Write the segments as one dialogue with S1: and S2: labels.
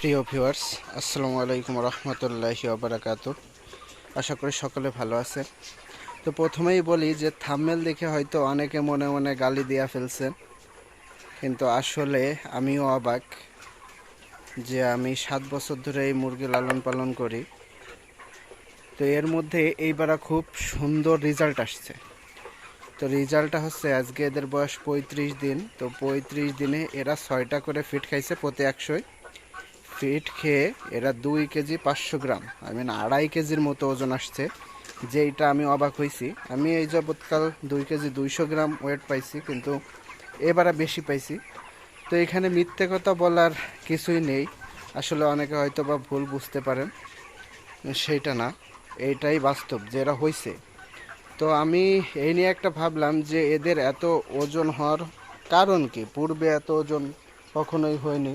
S1: প্রিয় ভিউয়ার্স, আসসালামু আলাইকুম রহমতুল্লাহি ওবরাকাত আশা করি সকলে ভালো আছেন। তো প্রথমেই বলি যে থাম্মেল দেখে হয়তো অনেকে মনে মনে গালি দিয়া ফেলছেন, কিন্তু আসলে আমিও অবাক যে আমি সাত বছর ধরে এই মুরগি লালন পালন করি। তো এর মধ্যে এইবার খুব সুন্দর রেজাল্ট আসছে। তো রেজাল্টটা হচ্ছে আজকে এদের বয়স পঁয়ত্রিশ দিন, তো পঁয়ত্রিশ দিনে এরা ছয়টা করে ফিট খাইছে প্রতি একশোয় ফিট খেয়ে এরা দুই কেজি পাঁচশো গ্রাম আই মিন আড়াই কেজির মতো ওজন আসছে, যেইটা আমি অবাক হয়েছি আমি এই যাবৎকাল দুই কেজি দুইশো গ্রাম ওয়েট পাইছি, কিন্তু এবারে বেশি পাইছি। তো এখানে মিথ্যে কথা বলার কিছুই নেই। আসলে অনেকে হয়তো বা ভুল বুঝতে পারেন সেইটা না এইটাই বাস্তব যে এরা হয়েছে তো আমি এই নিয়ে একটা ভাবলাম যে এদের এত ওজন হওয়ার কারণ কি? পূর্বে এত ওজন কখনোই হয়নি।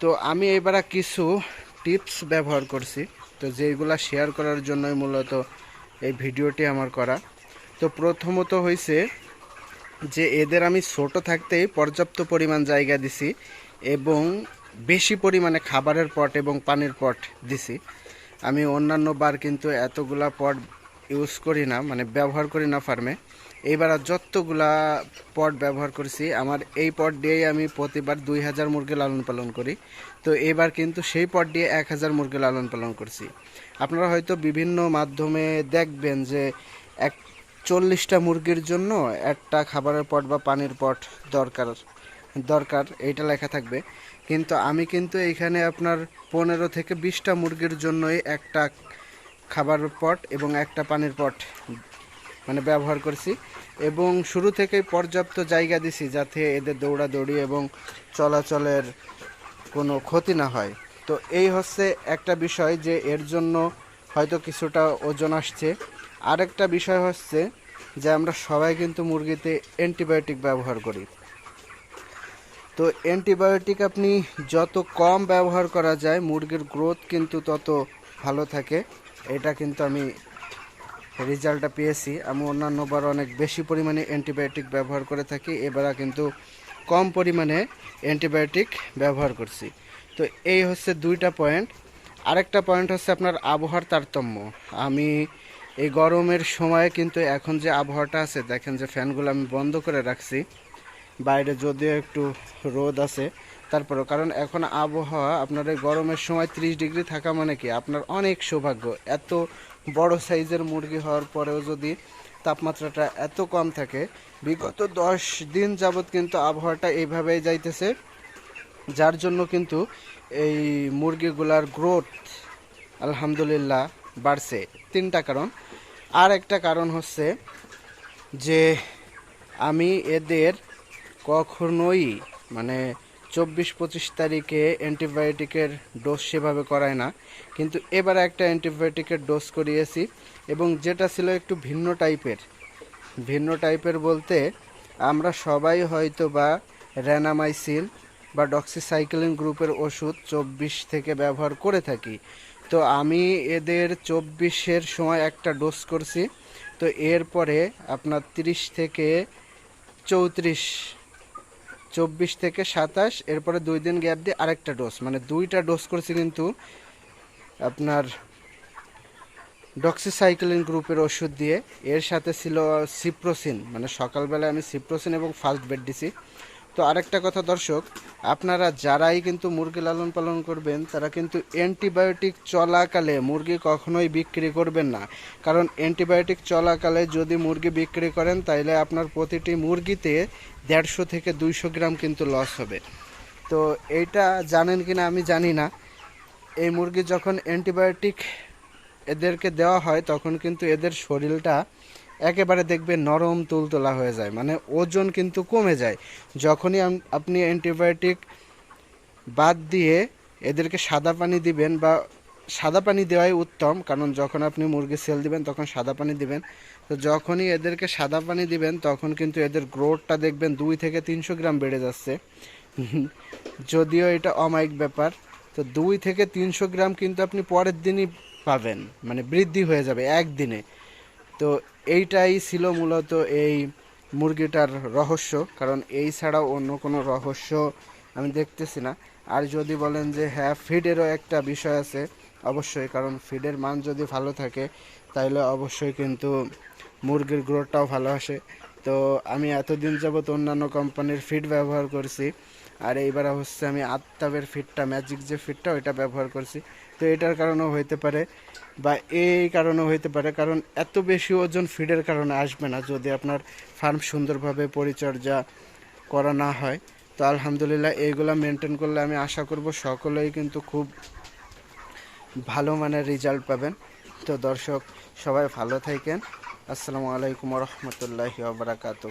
S1: তো আমি এবারে কিছু টিপস ব্যবহার করছি। তো যেগুলা শেয়ার করার জন্যই মূলত এই ভিডিওটি আমার করা। তো প্রথমত হয়েছে যে এদের আমি ছোট থাকতেই পর্যাপ্ত পরিমাণ জায়গা দিছি এবং বেশি পরিমাণে খাবারের পট এবং পানির পট দিছি। আমি অন্যান্য বার কিন্তু এতগুলা পট ইউজ করি না মানে ব্যবহার করি না ফার্মে এইবার যতগুলা পট ব্যবহার করেছি, আমার এই পট দিয়েই আমি প্রতিবার দুই হাজার মুরগি লালন পালন করি। তো এবার কিন্তু সেই পট দিয়ে এক হাজার মুরগি লালন পালন করছি। আপনারা হয়তো বিভিন্ন মাধ্যমে দেখবেন যে এক চল্লিশটা মুরগির জন্য একটা খাবারের পট বা পানির পট দরকার দরকার, এইটা লেখা থাকবে। কিন্তু আমি কিন্তু এইখানে আপনার পনেরো থেকে বিশটা মুরগির জন্যই একটা খাবারের পট এবং একটা পানির পট মানে ব্যবহার করছি। এবং শুরু থেকেই পর্যাপ্ত জায়গা দিছি যাতে এদের দৌড়াদৌড়ি এবং চলাচলের কোনো ক্ষতি না হয়। তো এই হচ্ছে একটা বিষয় যে এর জন্য হয়তো কিছুটা ওজন আসছে। আরেকটা বিষয় হচ্ছে যে আমরা সবাই কিন্তু মুরগিতে অ্যান্টিবায়োটিক ব্যবহার করি। তো অ্যান্টিবায়োটিক আপনি যত কম ব্যবহার করা যায়, মুরগির গ্রোথ কিন্তু তত ভালো থাকে। এটা কিন্তু আমি রেজাল্টটা পেয়েছি। আমি অন্যান্যবার অনেক বেশি পরিমাণে অ্যান্টিবায়োটিক ব্যবহার করে থাকি। এবারে কিন্তু কম পরিমাণে অ্যান্টিবায়োটিক ব্যবহার করছি। তো এই হচ্ছে দুইটা পয়েন্ট আরেকটা পয়েন্ট হচ্ছে আপনার আবহাওয়ার তারতম্য। আমি এই গরমের সময় কিন্তু এখন যে আবহাওয়াটা আছে, দেখেন যে ফ্যানগুলো আমি বন্ধ করে রাখছি। বাইরে যদিও একটু রোদ আছে তারপরেও, কারণ এখন আবহাওয়া আপনার এই গরমের সময় ত্রিশ ডিগ্রি থাকা মানে কি? আপনার অনেক সৌভাগ্য। এত বড় সাইজের মুরগি হওয়ার পরেও যদি তাপমাত্রাটা এত কম থাকে, বিগত দশ দিন যাবৎ কিন্তু আবহাওয়াটা এইভাবেই যাইতেছে, যার জন্য কিন্তু এই মুরগিগুলার গ্রোথ আলহামদুলিল্লাহ বাড়ছে। তিনটা কারণ। আর একটা কারণ হচ্ছে যে আমি এদের কখনোই মানে চব্বিশ পঁচিশ তারিখে অ্যান্টিবায়োটিকের ডোজ সেভাবে করায় না। কিন্তু এবার একটা অ্যান্টিবায়োটিকের ডোজ করিয়েছি এবং যেটা ছিল একটু ভিন্ন টাইপের। ভিন্ন টাইপের বলতে আমরা সবাই হয়তো বা র্যানামাইসিন বা ডক্সিসাইক্লিন গ্রুপের ওষুধ চব্বিশ থেকে ব্যবহার করে থাকি। তো আমি এদের চব্বিশের সময় একটা ডোজ করছি। তো এরপরে আপনার তিরিশ থেকে চৌত্রিশ চব্বিশ থেকে সাতাশ, এরপরে দুই দিন গ্যাপ দিয়ে আরেকটা ডোজ মানে দুইটা ডোজ করেছি কিন্তু আপনার ডক্সিসাইক্লিন গ্রুপের ওষুধ দিয়ে। এর সাথে ছিল সিপ্রোসিন মানে সকালবেলায় আমি সিপ্রোসিন এবং ফার্স্ট বেড দিছি। তো আরেকটা কথা, দর্শক, আপনারা যারাই কিন্তু মুরগি লালন পালন করবেন, তারা কিন্তু অ্যান্টিবায়োটিক চলাকালে মুরগি কখনোই বিক্রি করবেন না। কারণ অ্যান্টিবায়োটিক চলাকালে যদি মুরগি বিক্রি করেন, তাইলে আপনার প্রতিটি মুরগিতে দেড়শো থেকে দুইশো গ্রাম কিন্তু লস হবে। তো এইটা জানেন কিনা আমি জানি না। এই মুরগি যখন অ্যান্টিবায়োটিক এদেরকে দেওয়া হয়, তখন কিন্তু এদের শরীরটা একেবারে দেখবে নরম তুলতোলা হয়ে যায় মানে ওজন কিন্তু কমে যায়। যখনই আপনি অ্যান্টিবায়োটিক বাদ দিয়ে এদেরকে সাদা পানি দিবেন বা সাদা পানি দেওয়াই উত্তম, কারণ যখন আপনি মুরগি সেল দিবেন তখন সাদা পানি দিবেন। তো যখনই এদেরকে সাদা পানি দিবেন, তখন কিন্তু এদের গ্রোথটা দেখবেন দুই থেকে তিনশো গ্রাম বেড়ে যাচ্ছে। যদিও এটা অমায়িক ব্যাপার, তো দুই থেকে তিনশো গ্রাম কিন্তু আপনি পরের দিনই পাবেন মানে বৃদ্ধি হয়ে যাবে একদিনে। তো এইটাই ছিল মূলত এই মুরগিটার রহস্য, কারণ এই ছাড়াও অন্য কোনো রহস্য আমি দেখতেছি না। আর যদি বলেন যে হ্যাঁ ফিডেরও একটা বিষয় আছে অবশ্যই, কারণ ফিডের মান যদি ভালো থাকে তাহলে অবশ্যই কিন্তু মুরগির গ্রোথটাও ভালো আসে। তো আমি এতদিন যাবত অন্যান্য কোম্পানির ফিড ব্যবহার করছি, আর এইবার হচ্ছে আমি আত্তাবের ফিডটা ম্যাজিক যে ফিডটা ওইটা ব্যবহার করছি। তো এটার কারণেও হইতে পারে বা এই কারণেও হইতে পারে, কারণ এত বেশি ওজন ফিডের কারণে আসবে না যদি আপনার ফার্ম সুন্দরভাবে পরিচর্যা করা না হয়। তো আলহামদুলিল্লাহ এইগুলা মেনটেন করলে আমি আশা করব সকলেই কিন্তু খুব ভালো মানের রেজাল্ট পাবেন। তো দর্শক সবাই ভালো থাকেন। আসসালামু আলাইকুম রহমতুল্লাহি বারাকাতু